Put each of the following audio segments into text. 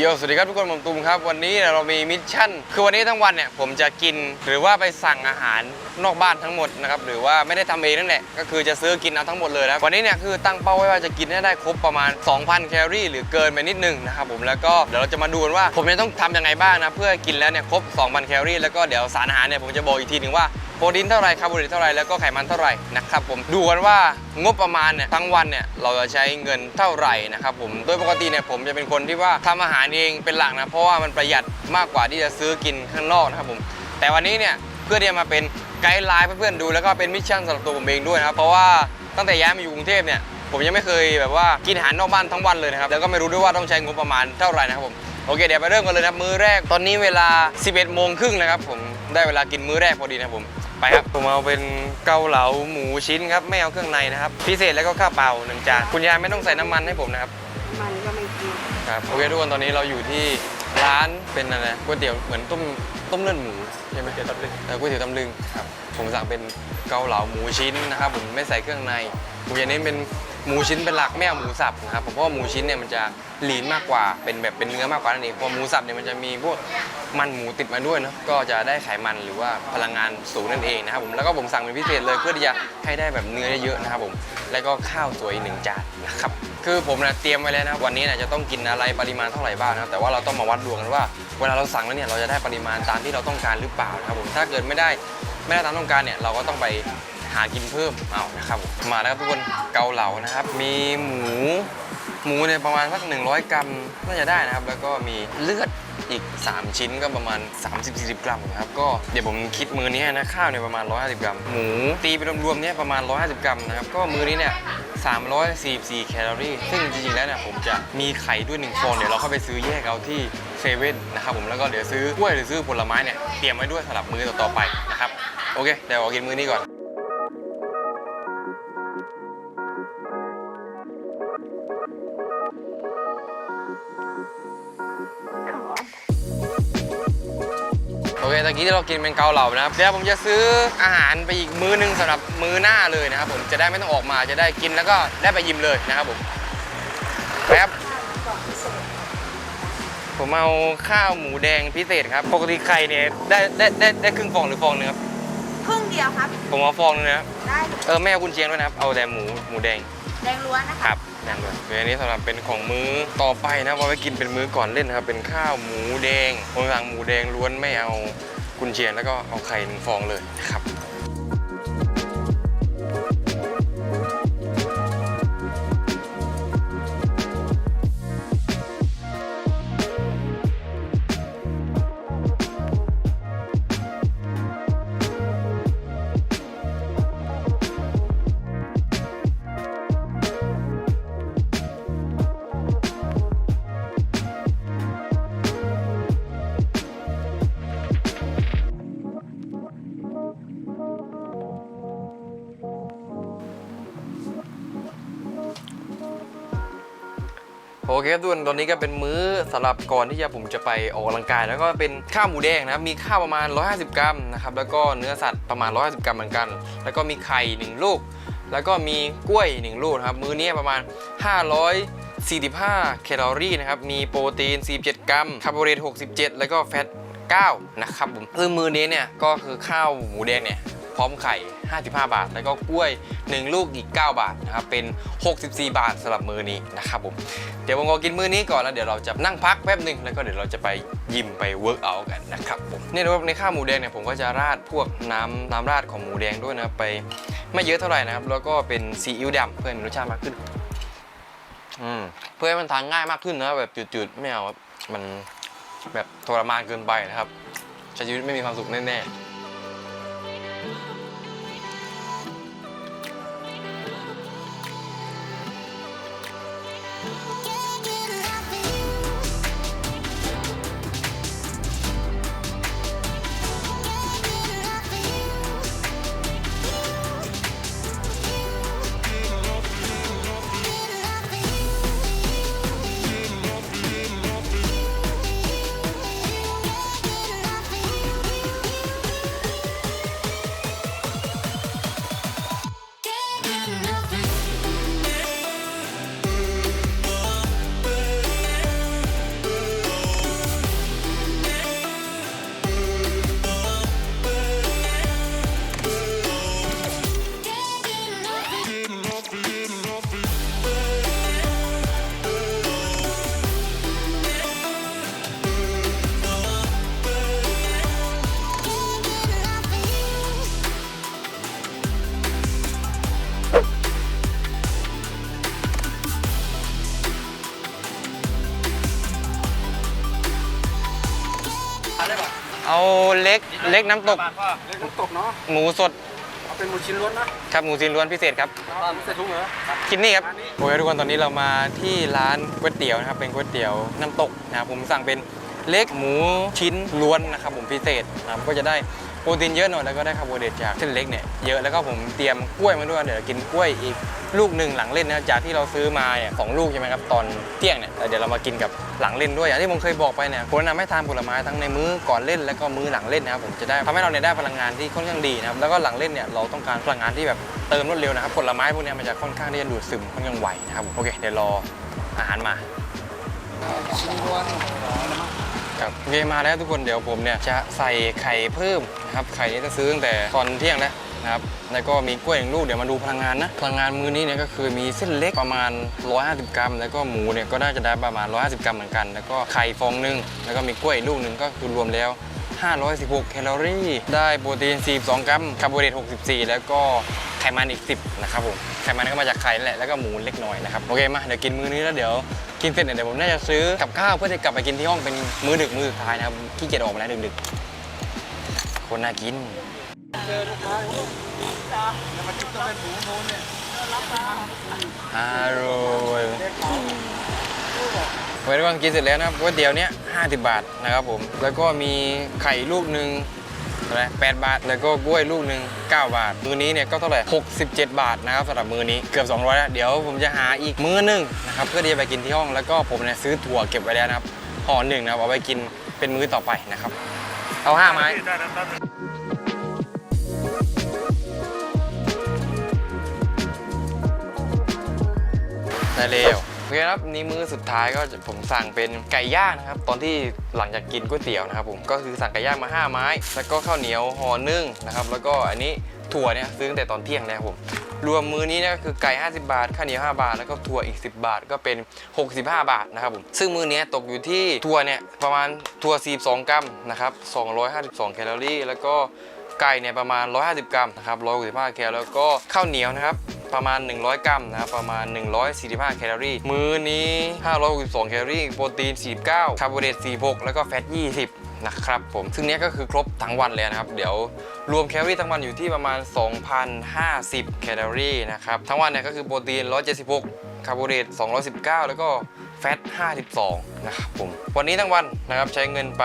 โยสวัสดีครับทุกคนผมตูมครับ วันนี้เรามีมิชชั่น คือวันนี้ทั้งวันเนี่ยผมจะกินหรือว่าไปสั่งอาหารนอกบ้านทั้งหมดนะครับหรือว่าไม่ได้ทำเองนั่นแหละก็คือจะซื้อกินเอาทั้งหมดเลยนะวันนี้เนี่ยคือตั้งเป้าไว้ว่าจะกินให้ได้ครบประมาณ 2,000 แคลอรี่ หรือเกินไปนิดนึงนะครับผมแล้วก็เดี๋ยวเราจะมาดูกันว่าผมจะต้องทำยังไงบ้างนะเพื่อกินแล้วเนี่ยครบ 2,000 แคลอรี่แล้วก็เดี๋ยวสารอาหารเนี่ยผมจะบอกอีกทีหนึ่งว่า โปรตีนเท่าไรคาร์โบไฮเดรตเท่าไรแล้วก็ไขมันเท่าไหร่นะครับผมดูกันว่างบประมาณเนี่ยทั้งวันเนี่ยเราจะใช้เงินเท่าไหร่นะครับผมโดยปกติเนี่ยผมจะเป็นคนที่ว่าทำอาหารเองเป็นหลักนะเพราะว่ามันประหยัดมากกว่าที่จะซื้อกินข้างนอกนะครับผมแต่วันนี้เนี่ยเพื่อที่จะมาเป็นไกด์ไลน์เพื่อนๆดูแล้วก็เป็นมิชชั่นสำหรับตัวผมเองด้วยนะครับเพราะว่าตั้งแต่ย้ายมาอยู่กรุงเทพเนี่ยผมยังไม่เคยแบบว่ากินอาหารนอกบ้านทั้งวันเลยนะครับแล้วก็ไม่รู้ด้วยว่าต้องใช้งบประมาณเท่าไหร่นะครับผมโอเคเดี๋ยวไปเริ่มกันเลยนะมื้อแรกตอนนี้เวลา 11โมงครึ่งนะครับผมได้เวลากินมื้อแรกพอดีนะผม ไปครับผมเอาเป็นเกาเหลาหมูชิ้นครับไม่เอาเครื่องในนะครับ พิเศษแล้วก็ข้าวเปล่าหนึ่งจานคุณยายไม่ต้องใส่น้ำมันให้ผมนะครับมันก็ไม่กินครับโอเคทุกคนตอนนี้เราอยู่ที่ร้านเป็นอะไรก๋วยเตี๋ยวเหมือนต้มต้มเลือดหมูใช่ไหมก๋วยเตี๋ยวตำลึงก๋วยเตี๋ยวตำลึงครับผมสั่งเป็นเกาเหลาหมูชิ้นนะครับผมไม่ใส่เครื่องใน ผมจะเน้นเป็นหมูชิ้นเป็นหลักไม่เอาหมูสับนะครับเพราะว่าหมูชิ้นเนี่ยมันจะลีนมากกว่าเป็นแบบเป็นเนื้อมากกว่านั่นเองพอหมูสับเนี่ยมันจะมีพวกมันหมูติดมาด้วยเนาะก็จะได้ไขมันหรือว่าพลังงานสูงนั่นเองนะครับผมแล้วก็ผมสั่งเป็นพิเศษเลยเพื่อที่จะให้ได้แบบเนื้อเยอะๆนะครับผมแล้วก็ข้าวสวยหนึ่งจานนะครับคือผมนะเตรียมไว้แล้วนะวันนี้นะจะต้องกินอะไรปริมาณเท่าไหร่บ้างนะแต่ว่าเราต้องมาวัดดวงกันว่า เวลาเราสั่งแล้วเนี่ยเราจะได้ปริมาณตามที่เราต้องการหรือเปล่านะครับผมถ้าเกิดไม่ได้ไม่ได้ตามต้องการเนี่ยเราก็ต้องไป หากินเพิ่มเอานะครับมมาแล้วครับทุกคนเกาเหลานะครับ มีหมูหมูเนี่ยประมาณสัก100 กรัมน่าจะได้นะครับ แล้วก็มีเลือดอีก 3 ชิ้นก็ประมาณ 30-40 กรัมนะครับ ก็เดี๋ยวผมคิดมือนี้นะข้าวเนี่ยประมาณ 150 กรัม หมูตีไปรวมๆเนี่ยประมาณ 150 กรัมนะครับ ก็มือนี้เนี่ย344 แคลอรี่ ซึ่งจริงๆ แล้วเนี่ยผมจะมีไข่ด้วย1ฟอง เดี๋ยวเราเข้าไปซื้อแยกเอาที่เซเว่นนะครับผม แล้วก็เดี๋ยวซื้อกล้วยหรือซื้อผลไม้เนี่ยเตรียมไว้ด้วยสำหรับมือต่อๆไปนะครับ โอเค เดี๋ยวขอกินมือนี้ก่อน โอเคตะกี้ที่เรากินเป็นเกาเหลานะครับเดี๋ยวผมจะซื้ออาหารไปอีกมื้อหนึงสำหรับมื้อหน้าเลยนะครับผมจะได้ไม่ต้องออกมาจะได้กินแล้วก็ได้ไปยิมเลยนะครับผมแป๊บผมเอาข้าวหมูแดงพิเศษครับ ปกติไข่เนี่ยได้ได้ได้ได้ครึ่งฟองหรือฟองนึงครับ ดียวครับ ผมเอาฟองนึงนะครับได้เออไม่เอากุนเชียงด้วยนะครับเอาแต่หมูหมูแดงแดงล้วนนะคคะรับนั่นด้วยเดี๋ยวอันนี้สำหรับเป็นของมื้อต่อไปนะเอาไว้กินเป็นมื้อก่อนเล่นนะครับ เป็นข้าวหมูแดงผมสั่งหมูแดงล้วนไม่เอากุนเชียงแล้วก็เอาไข่หนึ่งฟองเลยนะครับ อเคครับทุกคนตอนนี้ก็เป็นมื้อสำหรับก่อนที่จะผมจะไปออกกำลังกาย แล้วก็เป็นข้าวหมูแดงนะครับมีข้าวประมาณ 150 กรัมนะครับแล้วก็เนื้อสัตว์ประมาณ 150 กรัมเหมือนกัน แล้วก็มีไข่1ลูก แล้วก็มีกล้วย 1 ลูกครับมื้อนี้ประมาณ545 แคลอรี่นะครับ มีโปรตีน 47 กรัม คาร์โบไฮเดรต67 แล้วก็แฟต 9 นะครับผมซึ่งมื้อนี้เนี่ย ก็คือข้าวหมูแดงเนี่ย พร้อมไข่ 55 บาท แล้วก็กล้วย 1 ลูกอีก 9 บาทนะครับเป็น 64 บาทสำหรับมือนี้นะครับผมเดี๋ยวผมขอกินมื้อนี้ก่อนแล้วเดี๋ยวเราจะนั่งพักแป๊บหนึ่งแล้วก็เดี๋ยวเราจะไปยิมไปเวิร์กเอาท์กันนะครับผมเนี่นะครับในข้าวหมูแดงเนี่ยผมก็จะราดพวกน้ำน้ำราดของหมูแดงด้วยนะไปไม่เยอะเท่าไหร่นะครับแล้วก็เป็นซีอิ๊วดำเพื่อให้มีรสชาติมากขึ้นอืมเพื่อให้มันทานง่ายมากขึ้นนะแบบจืดๆไม่เอาครับมันแบบทรมานเกินไปนะครับใช้ชีวิตไม่มีความสุขแน่ๆ ล็กเล็กน้ำตก เล็กน้ำตกเนาะหมูสดเอาเป็นหมูชิ้นล้วนนะครับหมูซีนล้วนพิเศษครับไม่ใส่ถุงเหรอกินนี่ครับร้านนี้โอเคทุกคนตอนนี้เรามาที่ร้านก๋วยเตี๋ยวนะครับเป็นก๋วยเตี๋ยวน้ำตกนะครับผมสั่งเป็นเล็กหมูชิ้นล้วนนะครับผมพิเศษนะครับก็จะได้ โปรตีนเยอะหน่อยแล้วก็ได้คาร์โบไฮเดรตจากเส้นเล็กเนี่ยเยอะแล้วก็ผมเตรียมกล้วยมาด้วยเดี๋ยวกินกล้วยอีกลูกหนึ่งหลังเล่นนะจากที่เราซื้อมาเนี่ยสองลูกใช่ไหมครับตอนเที่ยงเนี่ยเดี๋ยวเรามากินกับหลังเล่นด้วยอย่างที่ผมเคยบอกไปเนี่ยผมแนะนำให้ทานผลไม้ทั้งในมื้อก่อนเล่นแล้วก็มื้อหลังเล่นนะครับผมจะได้ทำให้เราเนี่ยได้พลังงานที่ค่อนข้างดีนะครับแล้วก็หลังเล่นเนี่ยเราต้องการพลังงานที่แบบเติมรวดเร็วนะครับผลไม้พวกนี้มันจะค่อนข้างที่จะดูดซึมค่อนข้างไวนะครับโอเคเดี๋ยวรออาหารมาชิ้นล้วน ครับโอเคมาแล้วทุกคนเดี๋ยวผมเนี่ยจะใส่ไข่เพิ่มนะครับไข่นี้จะซื้อตั้งแต่ตอนเที่ยงแล้วนะครับแล้วก็มีกล้วยหนึ่งลูกเดี๋ยวมาดูพลังงานนะพลังงานมื้อนี้เนี่ยก็คือมีเส้นเล็กประมาณ 150 กรัม แล้วก็หมูเนี่ยก็น่าจะได้ประมาณ 150 กรัมเหมือนกัน แล้วก็ไข่ฟองหนึ่งแล้วก็มีกล้วยลูกหนึ่งก็คือรวมแล้ว 516 แคลอรี่ ได้โปรตีน 42 กรัมคาร์โบไฮเดรต64 แล้วก็ไขมันอีก 10 นะครับผมไขมันก็มาจากไข่นั่นแหละแล้วก็หมูเล็กน้อยนะครับโอเคมาเดี๋ยวกินมื้อนี้แล้วเดี๋ยว กินเสร็จเนี่ยเดี๋ยวผมน่าจะซื้อกับข้าวเพื่อจะกลับไปกินที่ห้องเป็นมื้อดึกมื้อสุดท้ายนะครับขี้เกียจออกมาแล้วดึกๆคนน่ากินเจอลูกค้าแล้วมาจิ้มต้องเป็นหมูโน้นเนี่ยอร่อยไว้ทุกคนกินเสร็จแล้วนะครับก๋วยเตี๋ยวเนี้ย50 บาทนะครับผมแล้วก็มีไข่ลูกหนึ่ง เท่าไหร่8บาท แล้วก็กล้วยลูกหนึ่ง9 บาท มือนี้เนี่ยก็เท่าไหร่ 67 บาทนะครับสำหรับมือนี้เกือบ 200 แล้ว เดี๋ยวผมจะหาอีกมือหนึ่งนะครับเพื่อที่จะไปกินที่ห้องแล้วก็ผมเนี่ยซื้อถั่วเก็บไว้แล้วนะครับห่อหนึ่งนะครับเอาไว้กินเป็นมื้อต่อไปนะครับ เอาห้าไม้ได้เร็ว โอเคครับนี่มื้อสุดท้ายก็ผมสั่งเป็นไก่ย่างนะครับ ตอนที่หลังจากกินก๋วยเตี๋ยวนะครับผมก็คือสั่งไก่ย่างมา 5 ไม้ แล้วก็ข้าวเหนียวห่อนึ่งนะครับ แล้วก็อันนี้ถั่วเนี่ยซื้อตั้งแต่ตอนเที่ยงแล้วผมรวมมื้อนี้นี่ยก็คือไก่ 50 บาทข้าวเหนียว 5 บาท แล้วก็ถั่วอีก 10 บาทก็เป็น 65 บาทนะครับผมซึ่งมื้อนี้ตกอยู่ที่ถั่วเนี่ยประมาณถั่ว42 กรัมนะครับ252 แคลอรี่ แล้วก็ ไก่เนี่ยประมาณ 150 กรัมนะครับ165แคลแล้วก็ข้าวเหนียวนะครับประมาณ 100 กรัมนะครับประมาณ 145 แคลอรี่ มื้อนี้ 562 แคลอรี่ โปรตีน 49 คาร์โบไฮเดรต46 แล้วก็แฟต 20นะครับผม ซึ่งเนี้ยก็คือครบทั้งวันเลยนะครับ เดี๋ยวรวมแคลอรี่ทั้งวันอยู่ที่ประมาณ 2,050 แคลอรี่นะครับ ทั้งวันเนี่ยก็คือโปรตีน 176 คาร์โบไฮเดรต219 แล้วก็ แฟต52 นะครับผม วันนี้ทั้งวันนะครับใช้เงินไป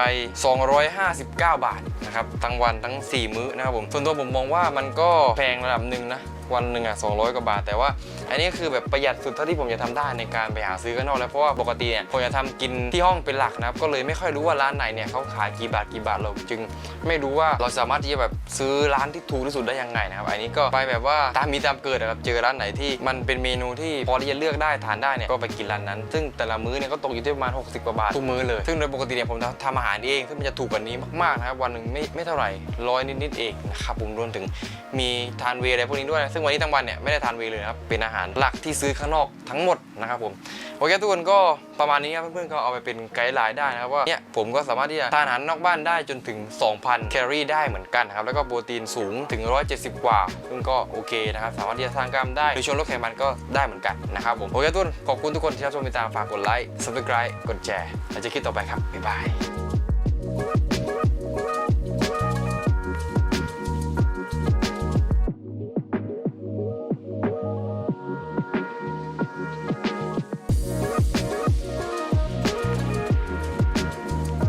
259 บาทนะครับทั้งวันทั้ง 4 มื้อนะครับผม ส่วนตัวผมมองว่ามันก็แพงระดับหนึ่งนะ วันหนึ่งอะ200กว่าบาท แต่ว่า อันนี้คือแบบประหยัดสุดเท่าที่ผมจะทำได้ในการไปหาซื้อข้างนอกแล้วเพราะว่าปกติเนี่ยผมจะทำกินที่ห้องเป็นหลักนะครับก็เลยไม่ค่อยรู้ว่าร้านไหนเนี่ยเขาขายกี่บาทกี่บาทเราจึง ไม่รู้ว่าเราสามารถที่จะแบบซื้อร้านที่ถูกที่สุดได้ยังไงนะครับอันนี้ก็ไปแบบว่าตามมีตามเกิดนะครับเจอร้านไหนที่มันเป็นเมนูที่พอที่จะเลือกได้ทานได้เนี่ยก็ไปกินร้านนั้น ซึ่งแต่ละมื้อเนี่ยก็ตกอยู่ที่ประมาณ 60กว่าบาททุกมื้อเลย ซึ่งโดยปกติเนี่ยผมทำอาหารเองซึ่งมันจะถูกกว่านี้มากๆนะครับวันหนึ่งไม่ไม่เท่าไหร่ร้อยนิดๆเองนะครับผมรวมถึงมีทานเวอะไรพวกนี้ด้วยนะซึ่งวันนี้ทั้งวันเนี่ยไม่ได้ทานวย์เลยครับเป็นอาหารหลักที่ซื้อข้างนอกทั้งหมดนะครับผมโอเคทุกคนก็ประมาณนี้ครับเพื่อนๆก็เอาไปเป็นไกด์ไลน์ได้นะครับว่าเนี่ยผมก็สามารถที่จะทานอาหารนอกบ้านได้จนถึง 2,000 แคลอรี่ได้เหมือนกันนะครับแล้วก็โปรตีนสูงถึง 170 กว่า ซึ่งก็โอเคนะครับสามารถที่จะสร้างกล้ามได้หรือชวนลดไขมันก็ได้เหมือนกันนะครับผมโอเคทุกคนขอบคุณทุกคนที่รับชมติดตามฝากกดไลค์ subscribe กดแชร์แล้วเจะคลิปต่อไปครับบ๊ายบาย